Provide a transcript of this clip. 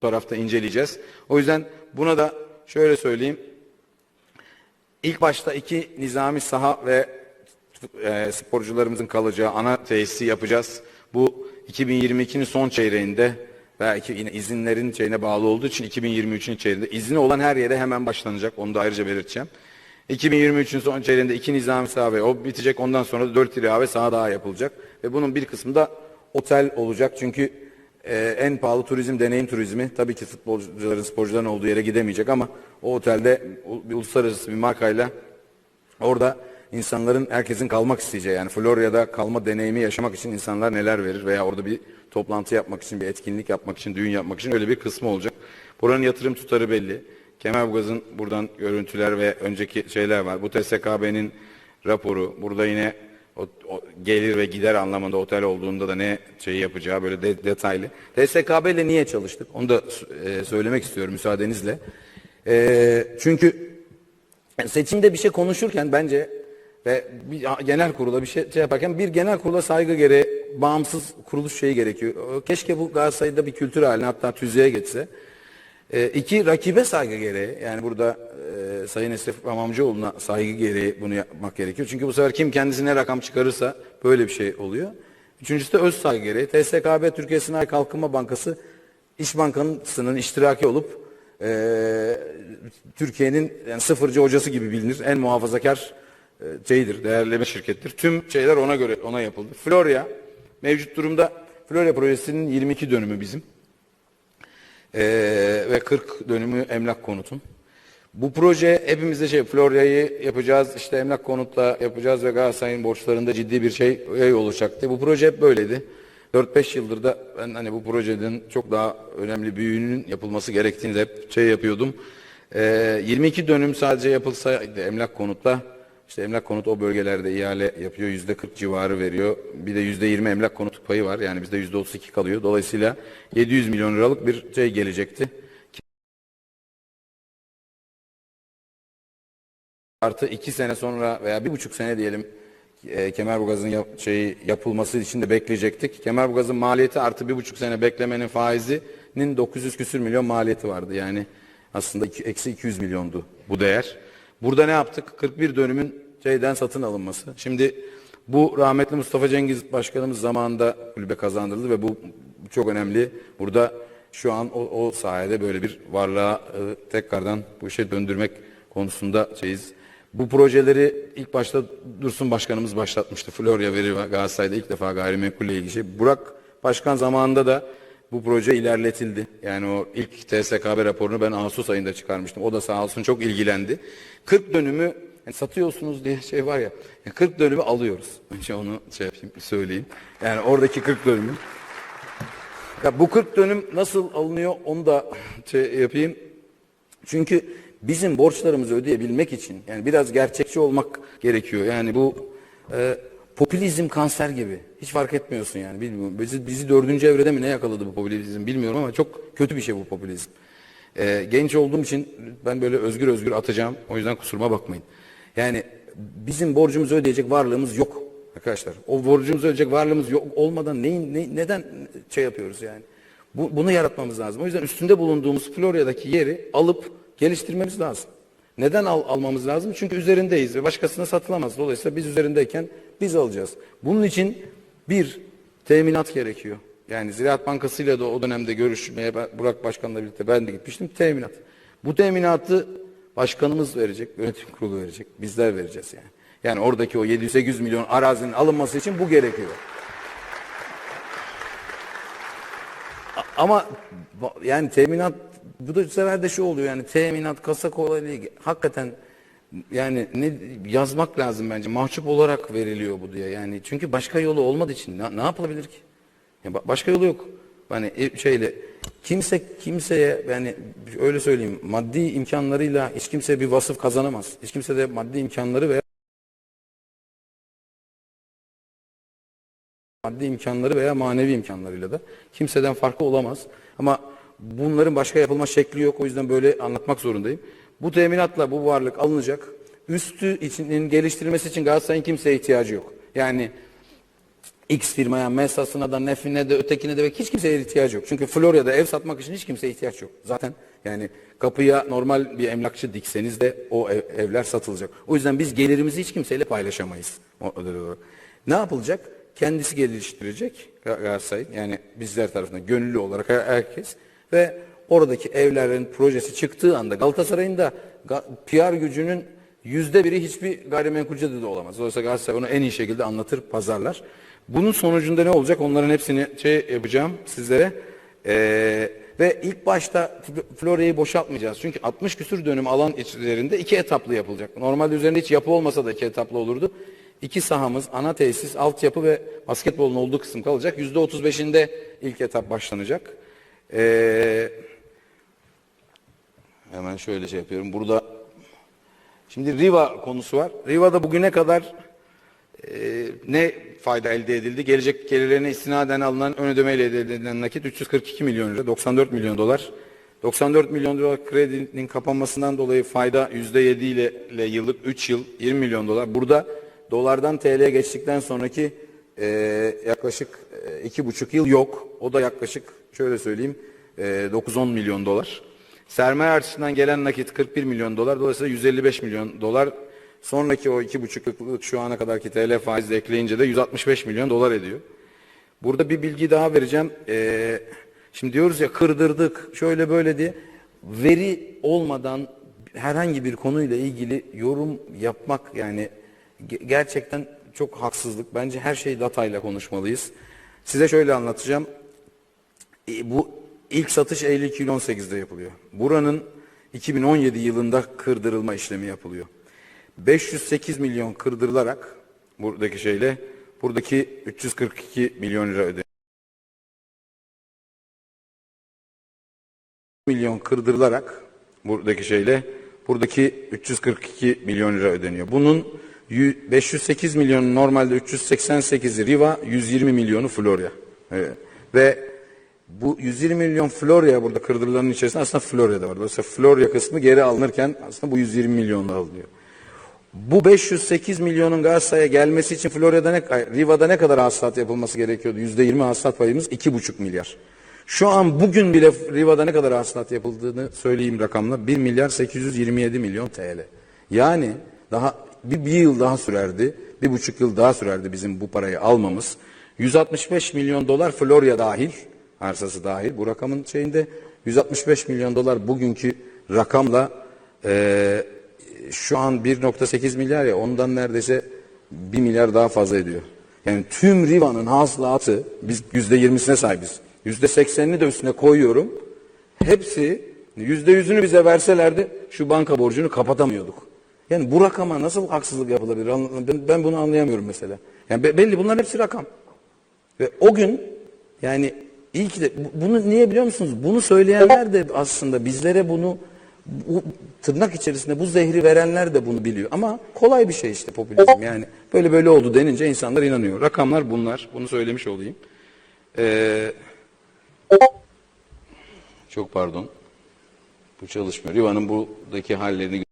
tarafta inceleyeceğiz. O yüzden buna da şöyle söyleyeyim. İlk başta iki nizami saha ve e, sporcularımızın kalacağı ana tesisi yapacağız. Bu 2022'nin son çeyreğinde belki yine izinlerin şeyine bağlı olduğu için 2023'ün çeyreğinde izni olan her yere hemen başlanacak. Onu da ayrıca belirteceğim. 2023'ün son çeyreğinde iki nizami saha ve o bitecek. Ondan sonra da dört ilave saha daha yapılacak. Ve bunun bir kısmı da otel olacak. Çünkü e, en pahalı turizm deneyim turizmi. Tabii ki futbolcuların, sporcuların olduğu yere gidemeyecek ama o otelde bir uluslararası bir markayla orada insanların, herkesin kalmak isteyeceği yani Florya'da kalma deneyimi yaşamak için insanlar neler verir veya orada bir toplantı yapmak için, bir etkinlik yapmak için, düğün yapmak için öyle bir kısmı olacak. Buranın yatırım tutarı belli. Kemerburgaz'ın buradan görüntüler ve önceki şeyler var. Bu TSKB'nin raporu. Burada yine o, o gelir ve gider anlamında otel olduğunda da ne şey yapacağı böyle de- detaylı. TSKB ile niye çalıştık? Onu da e, söylemek istiyorum müsaadenizle. E, çünkü seçimde bir şey konuşurken bence ve bir genel kurula bir şey, şey yaparken bir genel kurula saygı gereği bağımsız kuruluş şeyi gerekiyor. Keşke bu Galatasaray'da bir kültür haline hatta tüzüğe geçse. E, iki rakibe saygı gereği yani burada e, Sayın Esref Amamcıoğlu'na saygı gereği bunu yapmak gerekiyor. Çünkü bu sefer kim kendisine rakam çıkarırsa böyle bir şey oluyor. Üçüncüsü de öz saygı gereği. TSKB Türkiye Sanayi Kalkınma Bankası İş Bankası'nın iştiraki olup e, Türkiye'nin yani sıfırcı hocası gibi bilinir. En muhafazakar e, şeyidir, değerleme şirkettir. Tüm şeyler ona göre ona yapıldı. Florya mevcut durumda Florya projesinin 22 dönümü bizim. Ee, ve 40 dönümü emlak konutun. Bu proje hepimizde şey Florya'yı yapacağız işte emlak konutla yapacağız ve Galatasaray'ın borçlarında ciddi bir şey yol olacaktı. Bu proje hep böyleydi. 4-5 yıldır da ben hani bu projenin çok daha önemli büyüğünün yapılması gerektiğini de hep şey yapıyordum. Ee, 22 dönüm sadece yapılsaydı emlak konutla işte emlak konut o bölgelerde ihale yapıyor. Yüzde 40 civarı veriyor. Bir de yüzde 20 emlak konut payı var. Yani bizde yüzde 32 kalıyor. Dolayısıyla 700 milyon liralık bir şey gelecekti. Artı iki sene sonra veya bir buçuk sene diyelim e, Kemerburgaz'ın yap- şeyi yapılması için de bekleyecektik. Kemerburgaz'ın maliyeti artı bir buçuk sene beklemenin faizinin 900 küsür milyon maliyeti vardı. Yani aslında iki- eksi 200 milyondu bu değer. Burada ne yaptık? 41 dönümün şeyden satın alınması. Şimdi bu rahmetli Mustafa Cengiz Başkanımız zamanında kulübe kazandırıldı ve bu çok önemli. Burada şu an o, o sayede böyle bir varlığa e, tekrardan bu işe döndürmek konusunda şeyiz. Bu projeleri ilk başta Dursun Başkanımız başlatmıştı. Florya Veri ve Galatasaray'da ilk defa gayrimenkulle ilgili. Burak Başkan zamanında da bu proje ilerletildi. Yani o ilk TSKB raporunu ben Ağustos ayında çıkarmıştım. O da sağ olsun çok ilgilendi. 40 dönümü yani satıyorsunuz diye şey var ya. yani 40 dönümü alıyoruz. Önce onu şey yapayım, söyleyeyim. Yani oradaki 40 dönümü. Ya bu 40 dönüm nasıl alınıyor onu da şey yapayım. Çünkü bizim borçlarımızı ödeyebilmek için yani biraz gerçekçi olmak gerekiyor. Yani bu e, popülizm kanser gibi. Hiç fark etmiyorsun yani bilmiyorum. Bizi, bizi dördüncü evrede mi ne yakaladı bu popülizm bilmiyorum ama çok kötü bir şey bu popülizm. E, genç olduğum için ben böyle özgür özgür atacağım. O yüzden kusuruma bakmayın. Yani bizim borcumuzu ödeyecek varlığımız yok arkadaşlar. O borcumuzu ödeyecek varlığımız yok olmadan neyin ne, neden şey yapıyoruz yani? Bu, bunu yaratmamız lazım. O yüzden üstünde bulunduğumuz Florya'daki yeri alıp geliştirmemiz lazım. Neden al, almamız lazım? Çünkü üzerindeyiz ve başkasına satılamaz. Dolayısıyla biz üzerindeyken biz alacağız. Bunun için bir teminat gerekiyor. Yani Ziraat Bankası ile de o dönemde görüşmeye Burak Başkan'la birlikte ben de gitmiştim. Teminat. Bu teminatı başkanımız verecek, yönetim kurulu verecek, bizler vereceğiz yani. Yani oradaki o 700-800 milyon arazinin alınması için bu gerekiyor. Ama yani teminat bu da sefer de şu oluyor yani teminat kasa kolaylığı hakikaten yani ne yazmak lazım bence mahcup olarak veriliyor bu diye yani çünkü başka yolu olmadığı için ne, ne yapılabilir ki? Yani ba- başka yolu yok. Hani e- şeyle kimse kimseye yani öyle söyleyeyim maddi imkanlarıyla hiç kimse bir vasıf kazanamaz. Hiç kimse de maddi imkanları veya maddi imkanları veya manevi imkanlarıyla da kimseden farklı olamaz. Ama bunların başka yapılma şekli yok. O yüzden böyle anlatmak zorundayım. Bu teminatla bu varlık alınacak. Üstü için geliştirilmesi için Galatasaray'ın kimseye ihtiyacı yok. Yani X firmaya, Mesas'ına da, Nefin'e de, ötekine de hiç kimseye ihtiyacı yok. Çünkü Florya'da ev satmak için hiç kimseye ihtiyaç yok. Zaten yani kapıya normal bir emlakçı dikseniz de o ev- evler satılacak. O yüzden biz gelirimizi hiç kimseyle paylaşamayız. Ne yapılacak? Kendisi geliştirecek Galatasaray yani bizler tarafından gönüllü olarak her- herkes ve oradaki evlerin projesi çıktığı anda Galatasaray'ın da PR gücünün yüzde biri hiçbir gayrimenkulcede de olamaz. Dolayısıyla Galatasaray onu en iyi şekilde anlatır, pazarlar. Bunun sonucunda ne olacak? Onların hepsini şey yapacağım sizlere. Ee, ve ilk başta Florya'yı boşaltmayacağız. Çünkü 60 küsür dönüm alan içlerinde iki etaplı yapılacak. Normalde üzerinde hiç yapı olmasa da iki etaplı olurdu. İki sahamız, ana tesis, altyapı ve basketbolun olduğu kısım kalacak. Yüzde 35'inde ilk etap başlanacak. Ee, hemen şöyle şey yapıyorum. Burada şimdi Riva konusu var. Riva'da bugüne kadar e, ne fayda elde edildi? Gelecek gelirlerine istinaden alınan ön ödemeyle elde edilen nakit 342 milyon lira, 94 milyon dolar. 94 milyon dolar kredinin kapanmasından dolayı fayda %7 ile, ile yıllık 3 yıl 20 milyon dolar. Burada dolardan TL'ye geçtikten sonraki e, yaklaşık iki buçuk yıl yok. O da yaklaşık şöyle söyleyeyim e, 9-10 milyon dolar. Sermaye artışından gelen nakit 41 milyon dolar. Dolayısıyla 155 milyon dolar. Sonraki o iki buçuk yıllık şu ana kadarki TL faizi de ekleyince de 165 milyon dolar ediyor. Burada bir bilgi daha vereceğim. Ee, şimdi diyoruz ya kırdırdık şöyle böyle diye. Veri olmadan herhangi bir konuyla ilgili yorum yapmak yani ge- gerçekten çok haksızlık. Bence her şeyi datayla konuşmalıyız. Size şöyle anlatacağım. E, bu ilk satış Eylül 2018'de yapılıyor. Buranın 2017 yılında kırdırılma işlemi yapılıyor. 508 milyon kırdırılarak buradaki şeyle buradaki 342 milyon lira ödeniyor. milyon kırdırılarak buradaki şeyle buradaki 342 milyon lira ödeniyor. Bunun 508 milyonu normalde 388'i Riva, 120 milyonu Florya. Evet. Ve bu 120 milyon Florya burada kırdırılanın içerisinde aslında Florya'da var. Dolayısıyla Florya kısmı geri alınırken aslında bu 120 milyonla alınıyor. Bu 508 milyonun Galatasaray'a gelmesi için Florya'da ne, Riva'da ne kadar hasılat yapılması gerekiyordu? %20 hasılat payımız 2,5 milyar. Şu an bugün bile Riva'da ne kadar hasılat yapıldığını söyleyeyim rakamla. 1 milyar 827 milyon TL. Yani daha bir, bir yıl daha sürerdi. Bir buçuk yıl daha sürerdi bizim bu parayı almamız. 165 milyon dolar Florya dahil, arsası dahil. Bu rakamın şeyinde 165 milyon dolar bugünkü rakamla eee şu an 1.8 milyar ya ondan neredeyse 1 milyar daha fazla ediyor. Yani tüm Riva'nın hasılatı biz %20'sine sahibiz. %80'ini de üstüne koyuyorum. Hepsi %100'ünü bize verselerdi şu banka borcunu kapatamıyorduk. Yani bu rakama nasıl haksızlık yapılabilir? Ben, ben bunu anlayamıyorum mesela. Yani be- belli bunların hepsi rakam. Ve o gün yani iyi ki de bu- bunu niye biliyor musunuz? Bunu söyleyenler de aslında bizlere bunu bu, tırnak içerisinde bu zehri verenler de bunu biliyor. Ama kolay bir şey işte popülizm yani. Böyle böyle oldu denince insanlar inanıyor. Rakamlar bunlar. Bunu söylemiş olayım. Ee, çok pardon. Bu çalışmıyor. Riva'nın buradaki hallerini